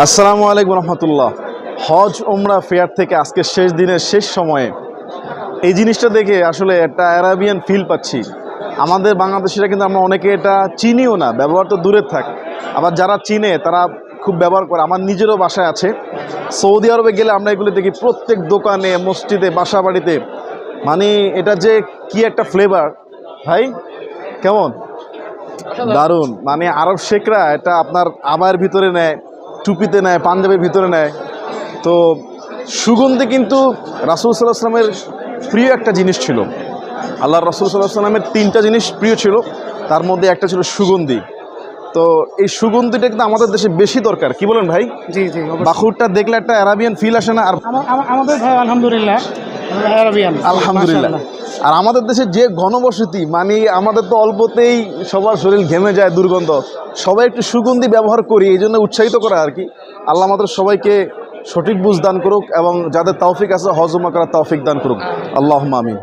আসসালামু আলাইকুম রহমতুল্লাহ। হজ ওমরা ফেয়ার থেকে আজকে শেষ দিনের শেষ সময়ে এই জিনিসটা দেখে আসলে একটা অ্যারাবিয়ান ফিল পাচ্ছি। আমাদের বাংলাদেশিরা কিন্তু আমরা অনেকে এটা চিনিও না ব্যবহার তো দূরের থাক। আবার যারা চিনে তারা খুব ব্যবহার করে। আমার নিজেরও বাসায় আছে। সৌদি আরবে গেলে আমরা এগুলো দেখি প্রত্যেক দোকানে মসজিদে বাসা বাড়িতে মানে এটা যে কি একটা ফ্লেভার ভাই? কেমন? দারুণ। মানে আরব শেখরা এটা আপনার আবায়ের ভিতরে নেয়। টুপিতে নেয় পাঞ্জাবের ভিতরে নেয়। তো সুগন্ধি কিন্তু রাসুল সাল্লাহ আসলামের প্রিয় একটা জিনিস ছিল। আল্লাহ রাসুল সাল্লাহ আসলামের তিনটা জিনিস প্রিয় ছিল তার মধ্যে একটা ছিল সুগন্ধি। তো এই সুগন্ধিটা কিন্তু আমাদের দেশে বেশি দরকার। কি বলেন ভাই? জি জি বাখুরটা দেখলে একটা অ্যারাবিয়ান ফিল আসে না আর আমা- আমা- আমাদের ভাই আলহামদুলিল্লাহ আলহামদুলিল্লাহ। আর আমাদের দেশে যে ঘনবসতি মানে আমাদের তো অল্পতেই সবার শরীর ঘেমে যায় দুর্গন্ধ। সবাই একটু সুগন্ধি ব্যবহার করি এই জন্য উৎসাহিত করা আর কি। আল্লাহ আমাদের সবাইকে সঠিক বুঝ দান করুক এবং যাদের তৌফিক আছে হজমা করার তৌফিক দান করুক। আল্লাহ আমিন।